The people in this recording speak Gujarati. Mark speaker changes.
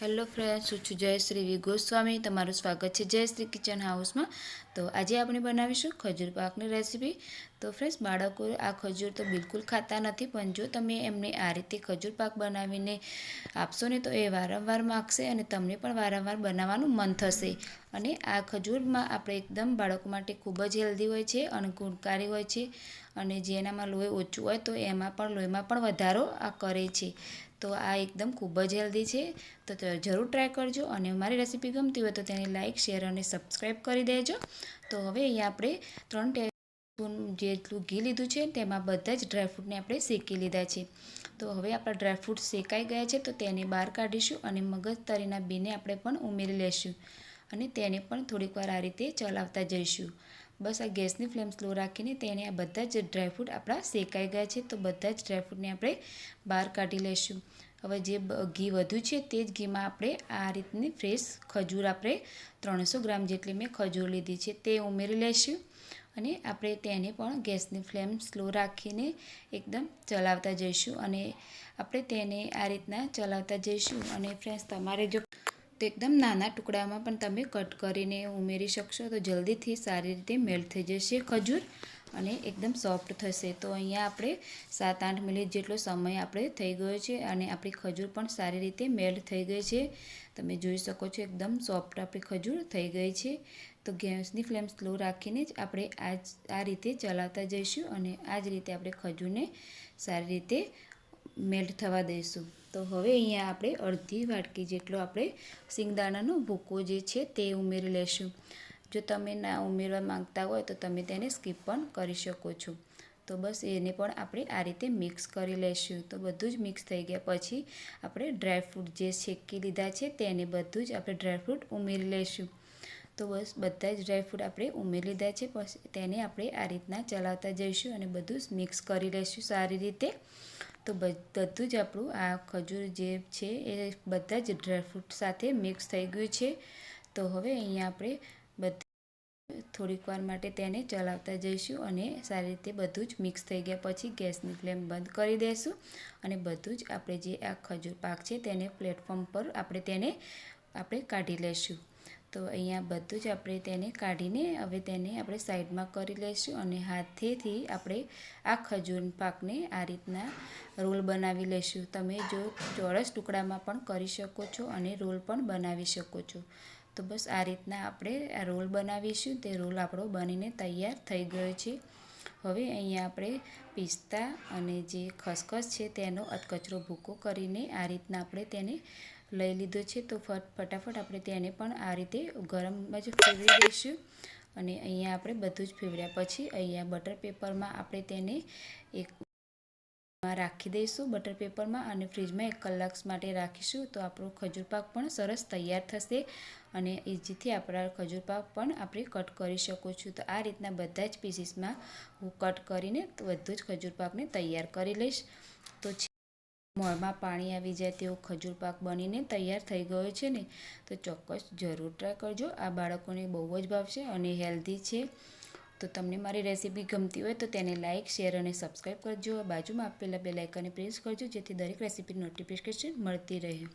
Speaker 1: ફ્રેન્ડ્સ, હું છું જયશ્રી વી. ગોસ્વામી. તમારું સ્વાગત છે જયશ્રી કિચન હાઉસમાં. તો આજે આપણે બનાવીશું ખજૂર પાકની રેસીપી. તો ફ્રેન્ડ્સ, બાળકો આ ખજૂર તો બિલકુલ ખાતા નથી, પણ જો તમે એમને આ રીતે ખજૂર પાક બનાવીને આપશો ને તો એ વારંવાર માગશે અને તમને પણ વારંવાર બનાવવાનું મન થશે. અને આ ખજૂરમાં આપણે એકદમ બાળકો માટે ખૂબ જ હેલ્ધી હોય છે અને ગુણકારી હોય છે અને જેનામાં લોહી ઓછું હોય તો એમાં પણ લોહીમાં પણ વધારો આ કરે છે. તો આ એકદમ ખૂબ જ હેલ્ધી છે. તો જરૂર ટ્રાય કરજો અને મારી રેસીપી ગમતી હોય તો તેને લાઇક શેર અને સબસ્ક્રાઈબ કરી દેજો. તો હવે અહીંયા આપણે ત્રણ ટેબલ જેટલું ઘી લીધું છે તેમાં બધા જ ડ્રાયફ્રૂટને આપણે શેકી લીધા છે. તો હવે આપણા ડ્રાયફ્રૂટ શેકાઈ ગયા છે તો તેને બહાર કાઢીશું અને મગજ તરીના બીને આપણે પણ ઉમેરી લેશું. અને તેને પણ થોડીક વાર આ રીતે ચલાવતા જઈશું. બસ આ ગેસની ફ્લેમ સ્લો રાખીને તેને આ બધા જ ડ્રાયફ્રૂટ આપણા શેકાઈ ગયા છે તો બધા જ ડ્રાયફ્રૂટને આપણે બહાર કાઢી લઈશું હવે જે ઘી વધુ છે તે જ ઘીમાં આપણે આ રીતની ફ્રેશ ખજૂર આપણે ત્રણસો ગ્રામ જેટલી મેં ખજૂર લીધી છે તે ઉમેરી લઈશું અને આપણે તેને પણ ગેસની ફ્લેમ સ્લો રાખીને એકદમ ચલાવતા જઈશું અને આપણે તેને આ રીતના ચલાવતા જઈશું. અને ફ્રેન્ડ્સ તમારે જો તો એકદમ નાના ટુકડામાં પણ તમે કટ કરીને ઉમેરી શકશો. તો જલ્દીથી સારી રીતે મેલ્ટ થઈ જશે ખજૂર અને એકદમ સોફ્ટ થશે. તો અહીંયા આપણે સાત આઠ મિનિટ જેટલો સમય આપણે થઈ ગયો છે અને આપણી ખજૂર પણ સારી રીતે મેલ્ટ થઈ ગઈ છે. તમે જોઈ શકો છો એકદમ સોફ્ટ આપણી ખજૂર થઈ ગઈ છે. તો ગેસની ફ્લેમ સ્લો રાખીને જ આપણે આ આ રીતે ચલાવતા જઈશું અને આ જ રીતે આપણે ખજૂરને સારી રીતે મેલ્ટ થવા દઈશું. તો હવે અહીંયા આપણે અડધી વાટકી જેટલો આપણે સિંગદાણાનો ભૂકો જે છે તે ઉમેરી લેશું. જો તમે ના ઉમેરવા માંગતા હોય તો તમે તેને સ્કીપ પણ કરી શકો છો. તો બસ એને પણ આપણે આ રીતે મિક્સ કરી લઈશું તો બધું જ મિક્સ થઈ ગયા પછી આપણે ડ્રાયફ્રૂટ જે શેકી લીધા છે તેને બધું જ આપણે ડ્રાયફ્રૂટ ઉમેરી લઈશું તો બસ બધા જ ડ્રાયફ્રૂટ આપણે ઉમેરી લીધા છે. પછી તેને આપણે આ રીતના ચલાવતા જઈશું અને બધું જ મિક્સ કરી લઈશું સારી રીતે. તો બધું જ આપણું આ ખજૂર જે છે એ બધા જ ડ્રાયફ્રૂટ સાથે મિક્સ થઈ ગયું છે. તો હવે અહીંયા આપણે બધી, થોડીક વાર માટે તેને ચલાવતા જઈશું અને સારી રીતે બધું જ મિક્સ થઈ ગયા પછી ગેસની ફ્લેમ બંધ કરી દઈશું અને બધું જ આપણે જે આ ખજૂર પાક છે તેને પ્લેટફોર્મ પર આપણે તેને, આપણે કાઢી લઈશું તો અહીંયા બધું જ આપણે તેને કાઢીને હવે તેને આપણે સાઈડમાં કરી લઈશું અને હાથેથી આપણે આ ખજૂર પાકને આ રીતના રોલ બનાવી લઈશું. તમે જો ચોરસ ટુકડામાં પણ કરી શકો છો અને રોલ પણ બનાવી શકો છો. તો બસ આ રીતના આપણે આ રોલ બનાવીશું. તે રોલ આપણો બનીને તૈયાર થઈ ગયો છે. હવે અહીંયા આપણે પિસ્તા અને જે ખસખસ છે તેનો અધકચરો ભૂકો કરીને આ રીતના આપણે તેને લઈ લીધો છે. તો ફટાફટ આપણે તેને પણ આ રીતે ગરમમાં જ ફેરવી દઈશું. અને અહીંયા આપણે બધું જ ફેવર્યા પછી અહીંયા બટર પેપરમાં આપણે તેને એક રાખી દઈશું. બટર પેપરમાં અને ફ્રીજમાં એક કલાક માટે રાખીશું. તો આપણો ખજૂર પાક પણ સરસ તૈયાર થશે અને ઇઝીથી આપણા ખજૂર પાક પણ આપણે કટ કરી શકો છું. તો આ રીતના બધા જ પીસીસમાં હું કટ કરીને બધું જ ખજૂર પાકને તૈયાર કરી લઈશ. તો મોંમાં પાણી આવી જાય તેવો ખજૂર પાક બનીને તૈયાર થઈ ગયો છે ને, તો ચોક્કસ જરૂર ટ્રાય કરજો. આ બાળકોને બહુ જ ભાવશે અને હેલ્ધી છે. તો તમને મારી રેસીપી ગમતી હોય તો તેને લાઇક શેર અને સબસ્ક્રાઈબ કરજો. બાજુમાં આપેલા બે લાઇકને પ્રેસ કરજો, જેથી દરેક રેસીપી નોટિફિકેશન મળતી રહે.